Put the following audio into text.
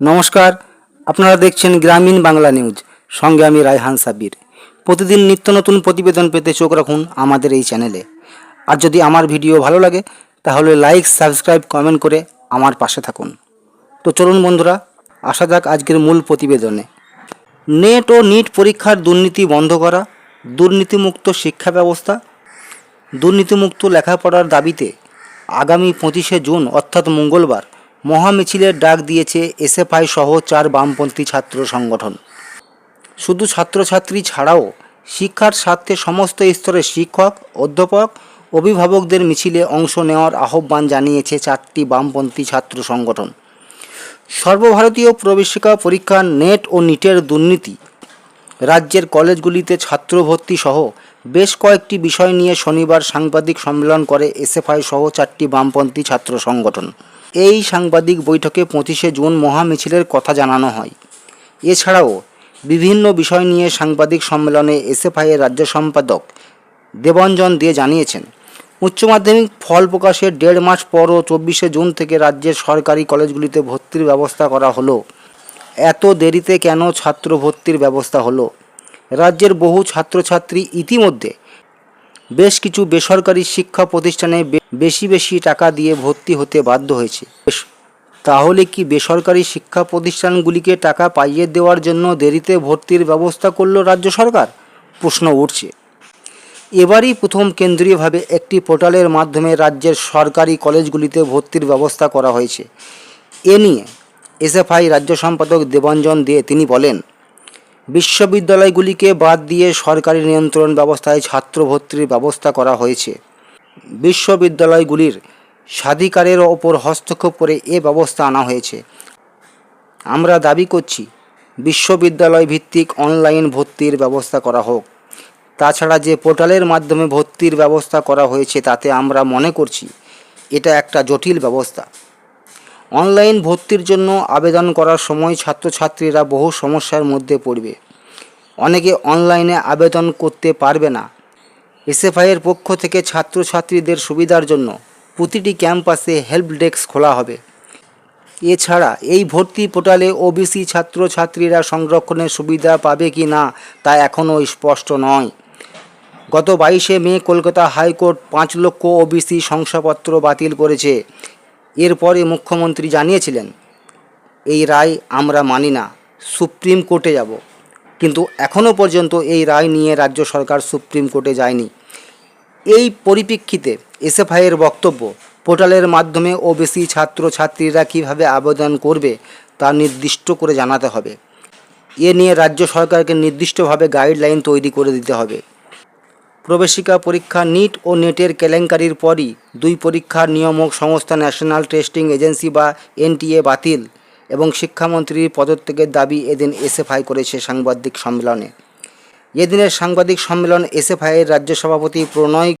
নমস্কার, আপনারা দেখছেন গ্রামীণ বাংলা নিউজ। সঙ্গে আমি রায়হান সাবির প্রতিদিন নিত্য নতুন প্রতিবেদন পেতে চোখ রাখুন আমাদের এই চ্যানেলে। আর যদি আমার ভিডিও ভালো লাগে, তাহলে লাইক, সাবস্ক্রাইব, কমেন্ট করে আমার পাশে থাকুন। তো চলুন বন্ধুরা, আসা যাক আজকের মূল প্রতিবেদনে। নেট ও নিট পরীক্ষার দুর্নীতি বন্ধ করা, দুর্নীতিমুক্ত শিক্ষা ব্যবস্থা। দুর্নীতিমুক্ত লেখাপড়ার দাবিতে আগামী পঁচিশে জুন, অর্থাৎ মঙ্গলবার মহামিছিলের ডাক দিয়েছে এসএফআই সহ চার বামপন্থী ছাত্র সংগঠন। শুধু ছাত্রছাত্রী ছাড়াও শিক্ষার স্বার্থে সমস্ত স্তরের শিক্ষক, অধ্যাপক, অভিভাবকদের মিছিলে অংশ নেওয়ার আহ্বান জানিয়েছে চারটি বামপন্থী ছাত্র সংগঠন। সর্বভারতীয় প্রবেশিকা পরীক্ষা নেট ও নিটের দুর্নীতি। রাজ্যের কলেজগুলিতে ছাত্র ভর্তি সহ বেশ কয়েকটি বিষয় নিয়ে শনিবার সাংবাদিক সম্মেলন করে এসএফআই সহ চারটি বামপন্থী ছাত্র সংগঠন। এই সাংবাদিক বৈঠকে পঁচিশে জুন মহামিছিলের কথা জানানো হয়। এছাড়াও, বিভিন্ন বিষয় নিয়ে সাংবাদিক সম্মেলনে এসএফআই এর রাজ্য সম্পাদক দেবঞ্জন দিয়ে জানিয়েছেন, উচ্চ মাধ্যমিক ফল প্রকাশের দেড় মাস পরও চব্বিশে জুন থেকে রাজ্যের সরকারি কলেজগুলিতে ভর্তির ব্যবস্থা করা হলো। এত দেরিতে কেন ছাত্র ভর্তির ব্যবস্থা হলো? রাজ্যের বহু ছাত্রছাত্রী ইতিমধ্যে বেশ কিছু বেসরকারি শিক্ষা প্রতিষ্ঠানে বেশি বেশি টাকা দিয়ে ভর্তি হতে বাধ্য হয়েছে। তাহলে কি বেসরকারি শিক্ষা প্রতিষ্ঠানগুলিকে টাকা পাইয়ে দেওয়ার জন্য দেরিতে ভর্তির ব্যবস্থা করল রাজ্য সরকার? প্রশ্ন উঠছে। এবারই প্রথম কেন্দ্রীয়ভাবে একটি পোর্টালের মাধ্যমে রাজ্যের সরকারি কলেজগুলিতে ভর্তির ব্যবস্থা করা হয়েছে। এ নিয়ে এসএফআই রাজ্য সম্পাদক দেবাঞ্জন দে তিনি বলেন বিশ্ববিদ্যালয়গুলিকে বাদ দিয়ে সরকারি নিয়ন্ত্রণ ব্যবস্থায় ছাত্র ভর্তির ব্যবস্থা করা হয়েছে। বিশ্ববিদ্যালয়গুলির স্বাধিকারের ওপর হস্তক্ষেপ করে এ ব্যবস্থা আনা হয়েছে। আমরা দাবি করছি বিশ্ববিদ্যালয় ভিত্তিক অনলাইন ভর্তির ব্যবস্থা করা হোক। তাছাড়া যে পোর্টালের মাধ্যমে ভর্তির ব্যবস্থা করা হয়েছে তাতে আমরা মনে করছি, এটা একটা জটিল ব্যবস্থা। অনলাইন ভর্তির জন্য আবেদন করার সময় ছাত্রছাত্রীরা বহু সমস্যার মধ্যে পড়বে। অনেকে অনলাইনে আবেদন করতে পারবে না। এসএফআইয়ের পক্ষ থেকে ছাত্রছাত্রীদের সুবিধার জন্য প্রতিটি ক্যাম্পাসে হেল্প ডেস্ক খোলা হবে। এছাড়া এই ভর্তি পোর্টালে ওবিসি ছাত্রছাত্রীরা সংরক্ষণের সুবিধা পাবে কি না তা এখনও স্পষ্ট নয়। গত বাইশে মে কলকাতা হাইকোর্ট পাঁচ লক্ষ ওবিসি শংসাপত্র বাতিল করেছে। এরপরে মুখ্যমন্ত্রী জানিয়েছিলেন, এই রায় আমরা মানি না, সুপ্রিম কোর্টে যাব। কিন্তু এখনও পর্যন্ত এই রায় নিয়ে রাজ্য সরকার সুপ্রিম কোর্টে যায়নি। এই পরিপ্রেক্ষিতে এসএফআইয়ের বক্তব্য, পোর্টালের মাধ্যমে ওবিসি ছাত্রছাত্রীরা কীভাবে আবেদন করবে তা নির্দিষ্ট করে জানাতে হবে। এ নিয়ে রাজ্য সরকারকে নির্দিষ্টভাবে গাইডলাইন তৈরি করে দিতে হবে। প্রবেশিকা পরীক্ষা নিট ও নেটের কেলেঙ্কারির পরই দুই পরীক্ষার নিয়ামক সংস্থা ন্যাশনাল টেস্টিং এজেন্সি বা এনটিএ বাতিল এবং শিক্ষামন্ত্রীর পদত্যাগের দাবি এদিন এসএফআই করেছে সাংবাদিক সম্মেলনে। এদিনের সাংবাদিক সম্মেলন এসএফআইয়ের রাজ্য সভাপতি প্রণয়